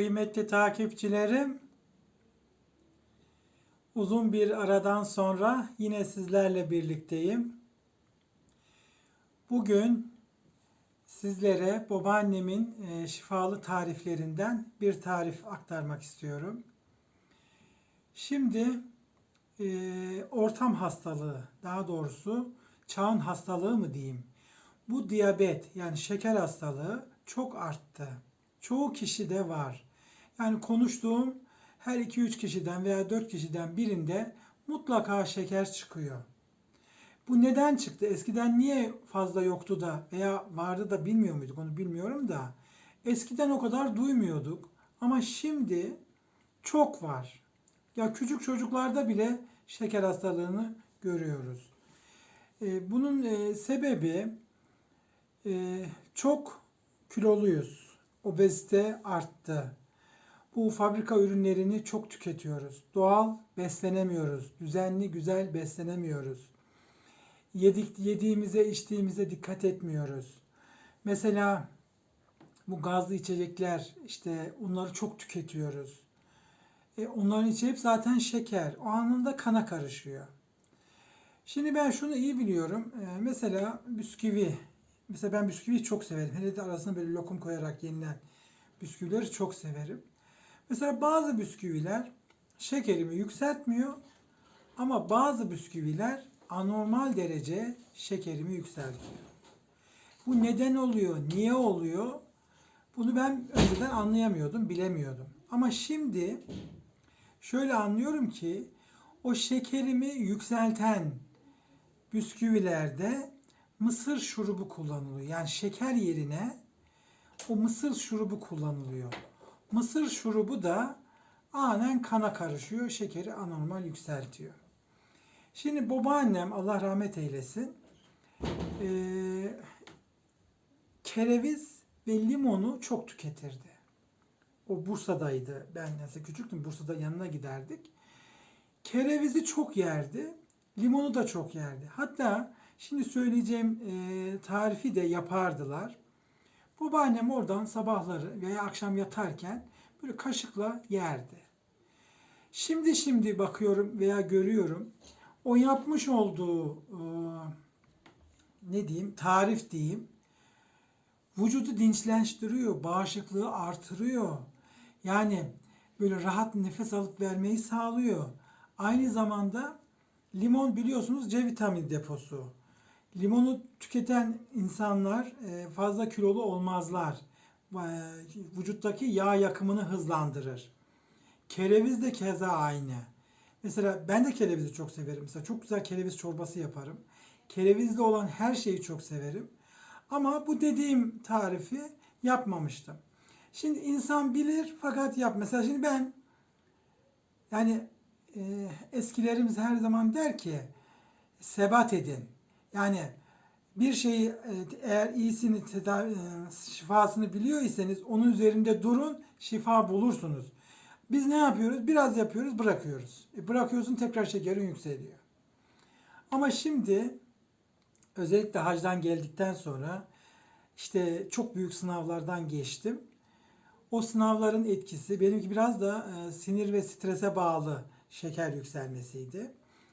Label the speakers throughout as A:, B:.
A: Kıymetli takipçilerim, uzun bir aradan sonra yine sizlerle birlikteyim. Bugün sizlere babaannemin e, şifalı tariflerinden bir tarif aktarmak istiyorum. Şimdi e, ortam hastalığı, daha doğrusu çağın hastalığı mı diyeyim? Bu diyabet yani şeker hastalığı çok arttı. Çoğu kişide var. Yani konuştuğum her 2-3 kişiden veya 4 kişiden birinde mutlaka şeker çıkıyor. Bu neden çıktı? Eskiden niye fazla yoktu da veya vardı da bilmiyor muyduk onu bilmiyorum da. Eskiden o kadar duymuyorduk ama şimdi çok var. Ya küçük çocuklarda bile şeker hastalığını görüyoruz. Ee, bunun e, sebebi e, çok kiloluyuz. Obezite arttı. Bu fabrika ürünlerini çok tüketiyoruz. Doğal beslenemiyoruz. Düzenli güzel beslenemiyoruz. Yedik, yediğimize içtiğimize dikkat etmiyoruz. Mesela bu gazlı içecekler işte onları çok tüketiyoruz. E, onların içi zaten şeker. O anında kana karışıyor. Şimdi ben şunu iyi biliyorum. E, mesela bisküvi. Mesela ben bisküviyi çok severim. Hele de arasına böyle lokum koyarak yenilen bisküvileri çok severim. Mesela bazı bisküviler şekerimi yükseltmiyor ama bazı bisküviler anormal derece şekerimi yükseltiyor. Bu neden oluyor, niye oluyor? Bunu ben önceden anlayamıyordum, bilemiyordum. Ama şimdi şöyle anlıyorum ki o şekerimi yükselten bisküvilerde mısır şurubu kullanılıyor. Yani şeker yerine o mısır şurubu kullanılıyor. Mısır şurubu da anen kana karışıyor, şekeri anormal yükseltiyor. Şimdi babaannem Allah rahmet eylesin eee, kereviz ve limonu çok tüketirdi. O Bursa'daydı. Ben nasıl küçüktüm Bursa'da yanına giderdik. Kerevizi çok yerdi. Limonu da çok yerdi. Hatta şimdi söyleyeceğim eee, tarifi de yapardılar. Babaannem oradan sabahları veya akşam yatarken böyle kaşıkla yerdi. Şimdi şimdi bakıyorum veya görüyorum o yapmış olduğu e, ne diyeyim tarif diyeyim vücudu dinçleştiriyor, bağışıklığı artırıyor. Yani böyle rahat nefes alıp vermeyi sağlıyor. Aynı zamanda limon biliyorsunuz C vitamini deposu. Limonu tüketen insanlar e, fazla kilolu olmazlar. E, Vücuttaki yağ yakımını hızlandırır. Kereviz de keza aynı. Mesela ben de kerevizi çok severim. Mesela çok güzel kereviz çorbası yaparım. Kerevizli olan her şeyi çok severim. Ama bu dediğim tarifi yapmamıştım. Şimdi insan bilir fakat yap. Mesela şimdi ben yani e, eskilerimiz her zaman der ki sebat edin. Yani bir şeyi e, eğer iyisini e, şifasını biliyor iseniz onun üzerinde durun şifa bulursunuz. Biz ne yapıyoruz? Biraz yapıyoruz bırakıyoruz. E bırakıyorsun tekrar şekerin yükseliyor. Ama şimdi özellikle hacdan geldikten sonra işte çok büyük sınavlardan geçtim. O sınavların etkisi benimki biraz da e, sinir ve strese bağlı şeker yükselmesiydi.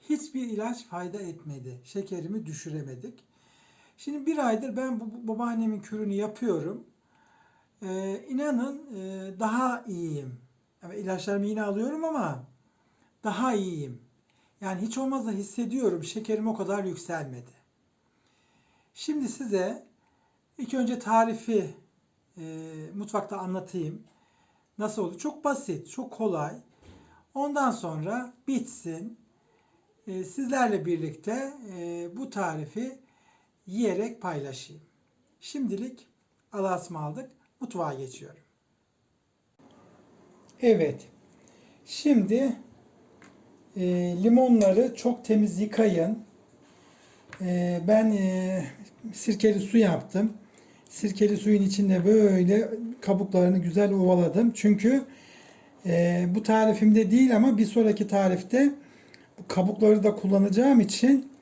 A: Hiçbir ilaç fayda etmedi. Şekerimi düşüremedik. Şimdi bir aydır ben bu babaannemin kürünü yapıyorum. Ee, inanın e, daha iyiyim. Yani ilaçlarımı yine alıyorum ama daha iyiyim. Yani hiç olmazsa hissediyorum şekerim o kadar yükselmedi. Şimdi size ilk önce tarifi e, mutfakta anlatayım. Nasıl oldu? Çok basit, çok kolay. Ondan sonra bitsin. E, sizlerle birlikte e, bu tarifi yiyerek paylaşayım. Şimdilik Allah'a ısmarladık. Mutfağa geçiyorum. Evet. Şimdi e, limonları çok temiz yıkayın. E, ben e, sirkeli su yaptım. Sirkeli suyun içinde böyle kabuklarını güzel ovaladım. Çünkü e, bu tarifimde değil ama bir sonraki tarifte kabukları da kullanacağım için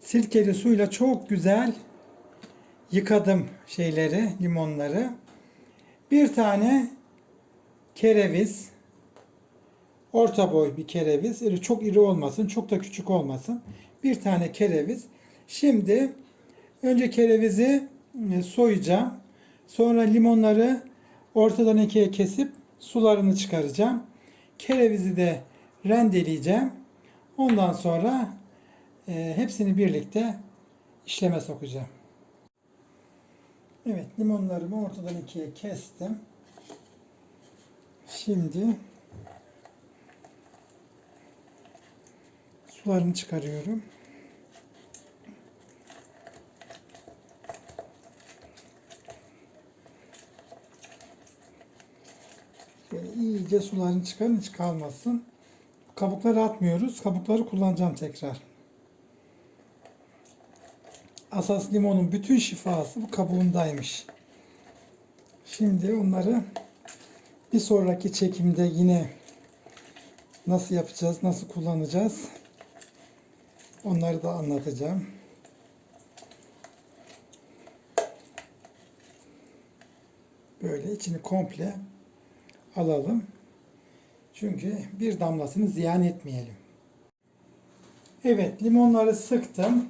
A: sirkeli suyla çok güzel yıkadım şeyleri, limonları. Bir tane kereviz, orta boy bir kereviz. Çok iri olmasın, çok da küçük olmasın. Bir tane kereviz. Şimdi önce kerevizi e, soyacağım. Sonra limonları ortadan ikiye kesip sularını çıkaracağım. Kerevizi de rendeleyeceğim. Ondan sonra e, hepsini birlikte işleme sokacağım. Evet, limonlarımı ortadan ikiye kestim. Şimdi sularını çıkarıyorum. Şöyle iyice sularını çıkarın hiç kalmasın. Kabukları atmıyoruz. Kabukları kullanacağım tekrar. Asas limonun bütün şifası bu kabuğundaymış. Şimdi onları bir sonraki çekimde yine nasıl yapacağız, nasıl kullanacağız onları da anlatacağım. Böyle içini komple alalım. Çünkü bir damlasını ziyan etmeyelim. Evet, limonları sıktım.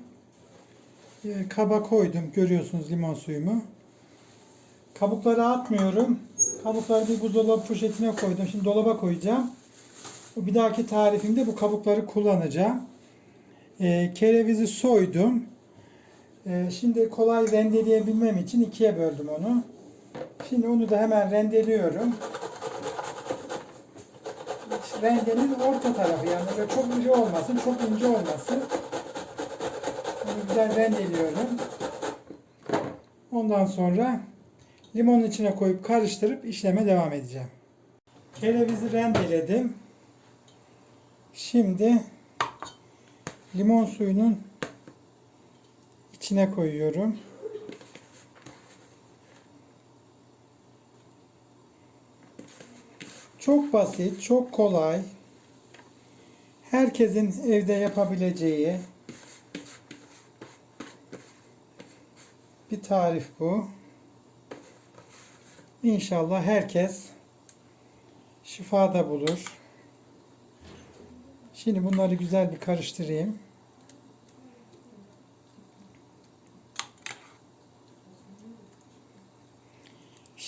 A: Ee, Kaba koydum. Görüyorsunuz limon suyumu. Kabukları atmıyorum. Kabukları bir buzdolabı poşetine koydum. Şimdi dolaba koyacağım. Bir dahaki tarifimde bu kabukları kullanacağım. Ee, kerevizi soydum. Ee, şimdi kolay rendeleyebilmem için ikiye böldüm onu. Şimdi onu da hemen rendeliyorum. Rendenin orta tarafı yani böyle çok iri olmasın, çok ince olmasın. Bunu güzel rendeliyorum. Ondan sonra limonun içine koyup karıştırıp işleme devam edeceğim. Kerevizi rendeledim. Şimdi limon suyunun içine koyuyorum. Çok basit, çok kolay. Herkesin evde yapabileceği bir tarif bu. İnşallah herkes şifada bulur. Şimdi bunları güzel bir karıştırayım.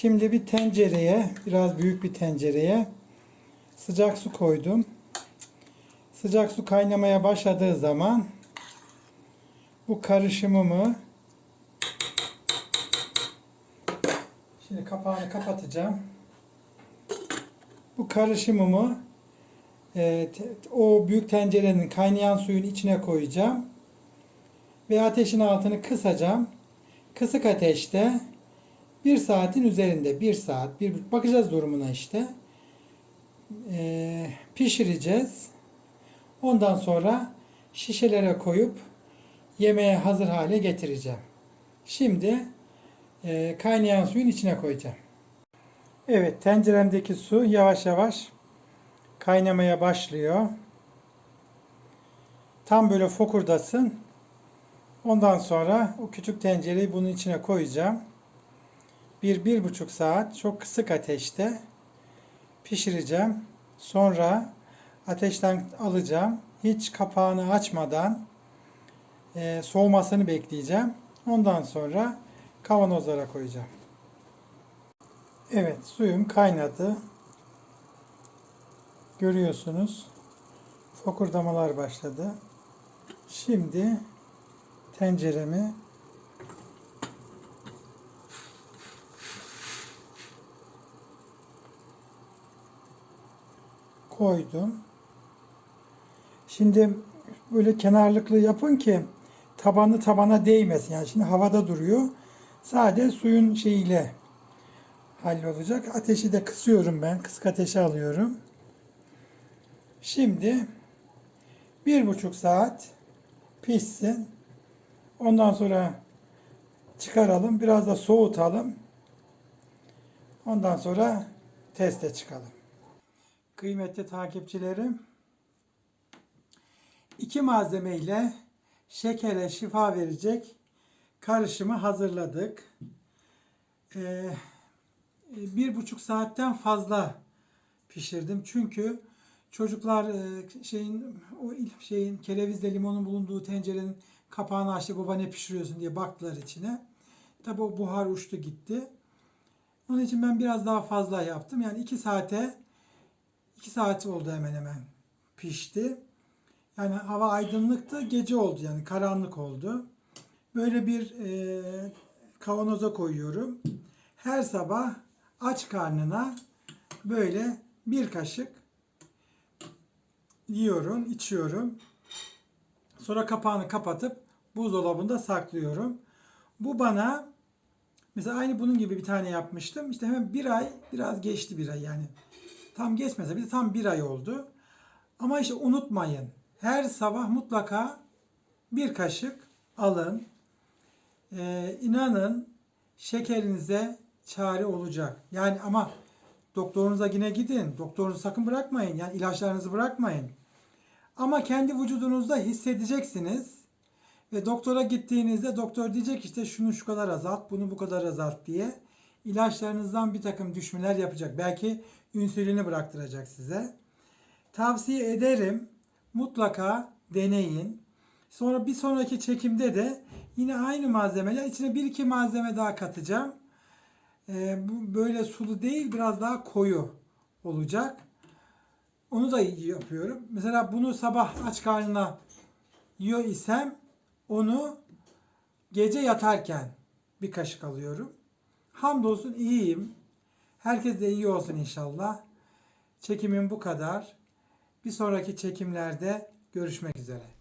A: Şimdi bir tencereye, biraz büyük bir tencereye sıcak su koydum. Sıcak su kaynamaya başladığı zaman bu karışımımı şimdi kapağını kapatacağım. Bu karışımımı e, o büyük tencerenin kaynayan suyun içine koyacağım. Ve ateşin altını kısacağım. Kısık ateşte bir saatin üzerinde bir saat bir bakacağız durumuna işte. Ee, pişireceğiz. Ondan sonra şişelere koyup yemeğe hazır hale getireceğim. Şimdi e, kaynayan suyun içine koyacağım. Evet tenceremdeki su yavaş yavaş kaynamaya başlıyor. Tam böyle fokurdasın ondan sonra o küçük tencereyi bunun içine koyacağım bir, bir buçuk saat çok kısık ateşte pişireceğim. Sonra ateşten alacağım. Hiç kapağını açmadan e, soğumasını bekleyeceğim. Ondan sonra kavanozlara koyacağım. Evet suyum kaynadı. Görüyorsunuz. Fokurdamalar başladı. Şimdi tenceremi koydum. Şimdi böyle kenarlıklı yapın ki tabanı tabana değmesin. Yani şimdi havada duruyor. Sadece suyun şeyiyle hallolacak. Ateşi de kısıyorum ben. Kısık ateşe alıyorum. Şimdi bir buçuk saat pişsin. Ondan sonra çıkaralım. Biraz da soğutalım. Ondan sonra teste çıkalım. Kıymetli takipçilerim, iki malzeme ile şekere şifa verecek karışımı hazırladık. Ee, bir buçuk saatten fazla pişirdim. Çünkü çocuklar e, şeyin o şeyin kerevizle limonun bulunduğu tencerenin kapağını açtı. Baba ne pişiriyorsun diye baktılar içine. Tabi o buhar uçtu gitti. Onun için ben biraz daha fazla yaptım. Yani 2 saate 2 saat oldu hemen hemen pişti. Yani hava aydınlıktı, gece oldu yani karanlık oldu. Böyle bir e, kavanoza koyuyorum. Her sabah aç karnına böyle bir kaşık yiyorum, içiyorum. Sonra kapağını kapatıp buzdolabında saklıyorum. Bu bana mesela aynı bunun gibi bir tane yapmıştım. İşte hemen bir ay, biraz geçti bir ay yani. Tam geçmese bile tam bir ay oldu. Ama işte unutmayın. Her sabah mutlaka bir kaşık alın. Ee, inanın şekerinize çare olacak. Yani ama doktorunuza yine gidin. Doktorunuzu sakın bırakmayın. Yani ilaçlarınızı bırakmayın. Ama kendi vücudunuzda hissedeceksiniz. Ve doktora gittiğinizde doktor diyecek işte şunu şu kadar azalt, bunu bu kadar azalt diye ilaçlarınızdan bir takım düşmeler yapacak. Belki insülini bıraktıracak size. Tavsiye ederim. Mutlaka deneyin. Sonra bir sonraki çekimde de yine aynı malzemeler içine bir iki malzeme daha katacağım. Ee, bu böyle sulu değil biraz daha koyu olacak. Onu da yapıyorum. Mesela bunu sabah aç karnına yiyor isem onu gece yatarken bir kaşık alıyorum. Hamdolsun iyiyim. Herkes de iyi olsun inşallah. Çekimim bu kadar. Bir sonraki çekimlerde görüşmek üzere.